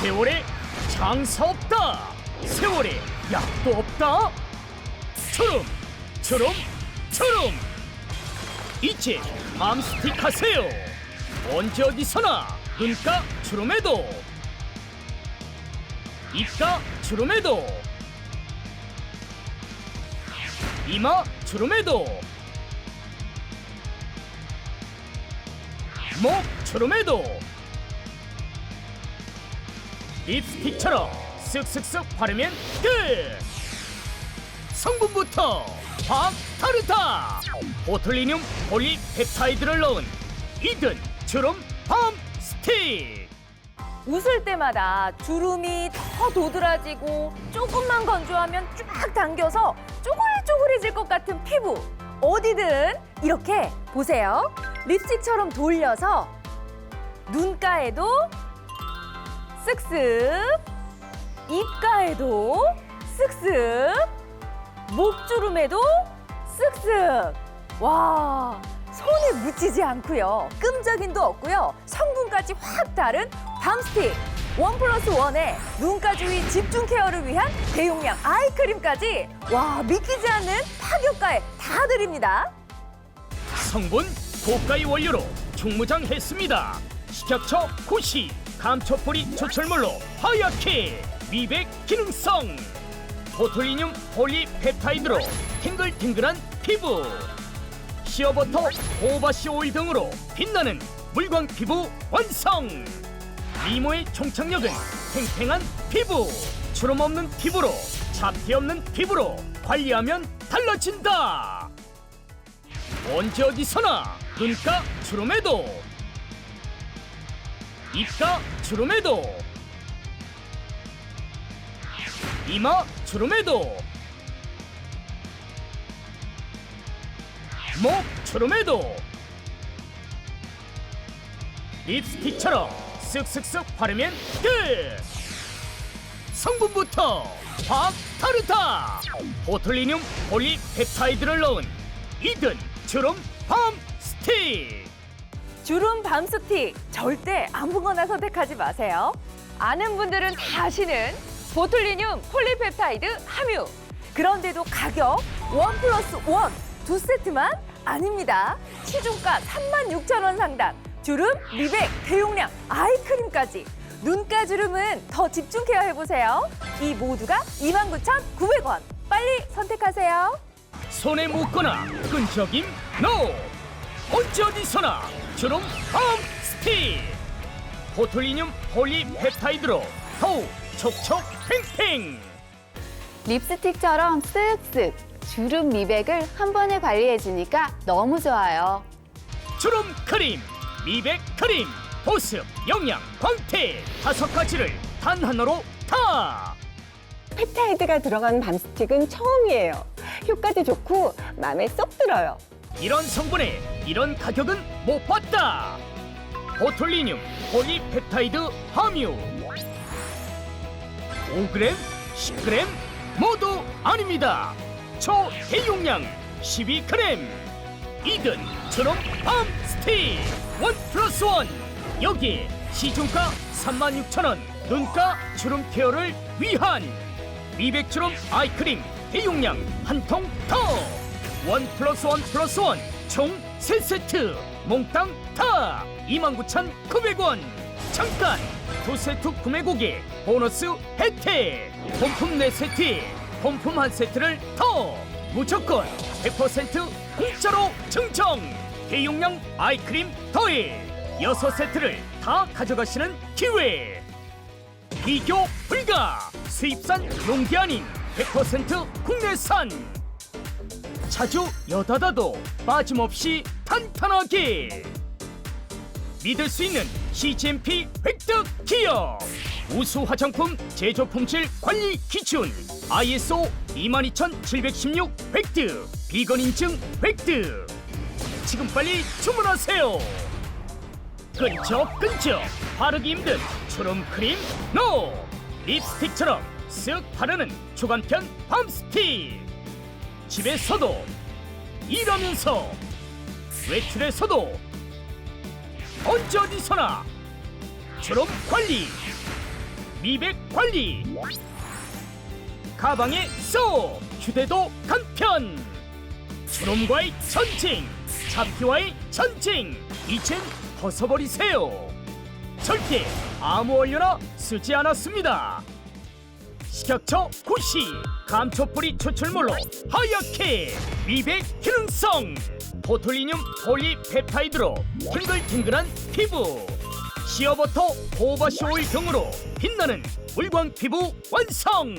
세월에 장사 없다. 세월에 약도 없다. 초롬 초롬 초롬 이제 맘스틱 하세요. 언제 어디서나 눈가 주름에도. 입가 주름에도. 이마 주름에도. 목 주름에도 립스틱처럼 쓱쓱쓱 바르면 끝! 성분부터 확 다르다! 보틀리늄 폴리펩타이드를 넣은 이든 주름 팜 스틱! 웃을 때마다 주름이 더 도드라지고 조금만 건조하면 쫙 당겨서 쪼글쪼글해질 것 같은 피부. 어디든 이렇게 보세요. 립스틱처럼 돌려서 눈가에도 쓱쓱. 입가에도 쓱쓱. 목주름에도 쓱쓱. 와 손에 묻히지 않고요. 끈적임도 없고요. 성분까지 확 다른 밤스틱. 원 플러스 원에 눈가 주위 집중 케어를 위한 대용량 아이크림까지 와 믿기지 않는 파격가에 다 드립니다. 성분 고가의 원료로 중무장했습니다. 식약처 고시 감초뿌리 추출물로 하얗게 미백 기능성. 보툴리늄 폴리펩타이드로 탱글탱글한 피부. 시어버터 호바시 오일 등으로 빛나는 물광 피부 완성. 미모의 총착력은 탱탱한 피부. 주름 없는 피부로 잡티 없는 피부로 관리하면 달라진다. 언제 어디서나 눈가 주름에도 입가 주름에도. 이마 주름에도. 목 주름에도. 립스틱처럼 쓱쓱쓱 바르면 끝! 성분부터 확 다르다! 보틀리늄 폴리펩타이드를 넣은 이든 주름 팜 스틱 주름 밤 스틱 절대 아무거나 선택하지 마세요. 아는 분들은 다 아시는 보툴리늄 폴리펩타이드 함유. 그런데도 가격 원 플러스 원 두 세트만 아닙니다. 시중가 36,000원 상당. 주름, 미백, 대용량, 아이크림까지. 눈가 주름은 더 집중 케어 해보세요. 이 모두가 29,900원. 빨리 선택하세요. 손에 묻거나 끈적임 노 언제 어디서나 주름 팜 스틱 보툴리늄 폴리펩타이드로 더욱 촉촉 팽팽 립스틱처럼 쓱쓱 주름 미백을 한 번에 관리해주니까 너무 좋아요. 주름 크림 미백 크림 보습 영양 광택 다섯 가지를 단 하나로 다 펩타이드가 들어간 밤스틱은 처음이에요. 효과도 좋고 마음에 쏙 들어요. 이런 성분에 이런 가격은 못 봤다. 보툴리늄 폴리펩타이드 함유. 5g, 10g 모두 아닙니다. 초대용량 12g 이든 주름 밤 스틱. 원 플러스 원. 여기에 시중가 36,000원 눈가 주름 케어를 위한 미백 주름 아이크림 대용량 한 통 더. 원 플러스 원 플러스 원총 세세트 몽땅 다 29,900원. 잠깐 두 세트 구매 고객 보너스 혜택. 본품 네세트에 본품 한 세트를 더 무조건 100% 공짜로 증정. 대용량 아이크림 더해 여섯 세트를 다 가져가시는 기회. 비교 불가 수입산 용기 아닌 100% 국내산 자주 여닫아도 빠짐없이 탄탄하게. 믿을 수 있는 CGMP 획득 기업. 우수 화장품 제조 품질 관리 기준 ISO 22716 획득. 비건 인증 획득. 지금 빨리 주문하세요. 끈적끈적 바르기 힘든 주름 크림 노. 립스틱처럼 쓱 바르는 초간편 밤스틱 집에서도 일하면서 외출에서도 언제 어디서나 주름 관리 미백 관리 가방에 쏙 휴대도 간편 주름과의 전쟁 잡티와의 전쟁 이젠 벗어버리세요. 절대 아무 원료나 쓰지 않았습니다 식약처 구시 감초뿌리 추출물로 하얗게 미백 기능성 보톨리늄 폴리펩타이드로 탱글탱글한 피부 시어버터 호바시 오일 등으로 빛나는 물광 피부 완성!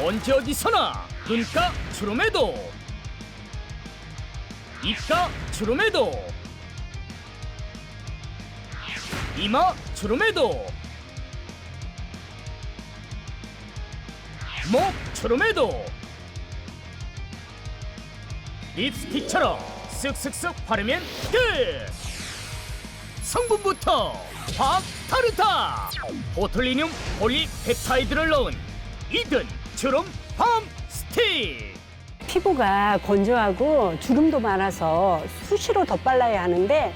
언제 어디서나 눈가 주름에도 입가 주름에도 이마 주름에도 목 주름에도. 립스틱처럼 쓱쓱쓱 바르면 끝! 성분부터 확 다르다! 보톨리늄 폴리펩타이드를 넣은 이든 주름 팜 스틱! 피부가 건조하고 주름도 많아서 수시로 덧발라야 하는데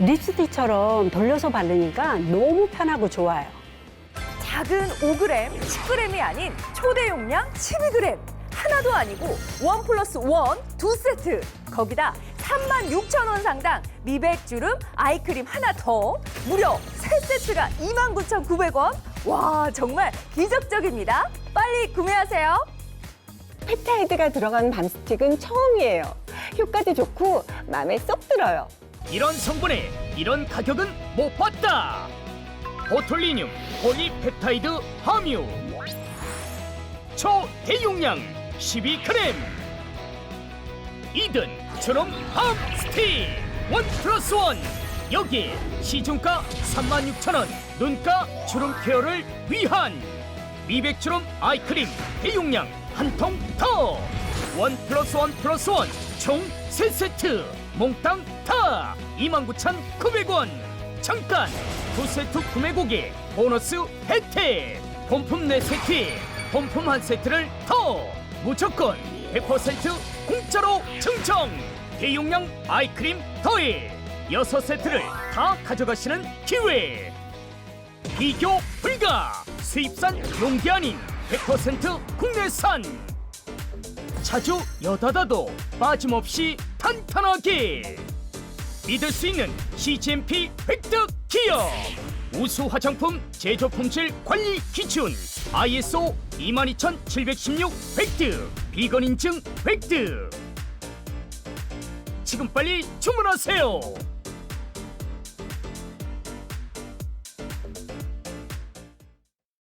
립스틱처럼 돌려서 바르니까 너무 편하고 좋아요. 작은 5g, 10g이 아닌 초대 용량 12g. 하나도 아니고 원 플러스 원 두 세트. 거기다 3만 6천 원 상당 미백 주름 아이크림 하나 더. 무려 세 세트가 2만 9,900원. 와, 정말 기적적입니다. 빨리 구매하세요. 펩타이드가 들어간 밤스틱은 처음이에요. 효과도 좋고 마음에 쏙 들어요. 이런 성분에 이런 가격은 못 봤다. 보톨리늄 폴리펩타이드 함유 초대용량 12g 이든 주름 함 스틱 원 플러스 원. 여기에 시중가 36,000원 눈가 주름 케어를 위한 미백 주름 아이크림 대용량 한 통 더. 원 플러스 원 플러스 원 총 세세트. 몽땅 다 29,900원 잠깐! 두 세트 구매 고객 보너스 혜택! 본품 네 세트에 본품 한 세트를 더! 무조건 100% 공짜로 증정! 대용량 아이크림 더해! 여섯 세트를 다 가져가시는 기회! 비교 불가! 수입산 용기 아닌 100% 국내산! 자주 여닫아도 빠짐없이 탄탄하게 믿을 수 있는 CGMP 획득 기업. 우수 화장품 제조 품질 관리 기준 ISO 22716 획득. 비건 인증 획득. 지금 빨리 주문하세요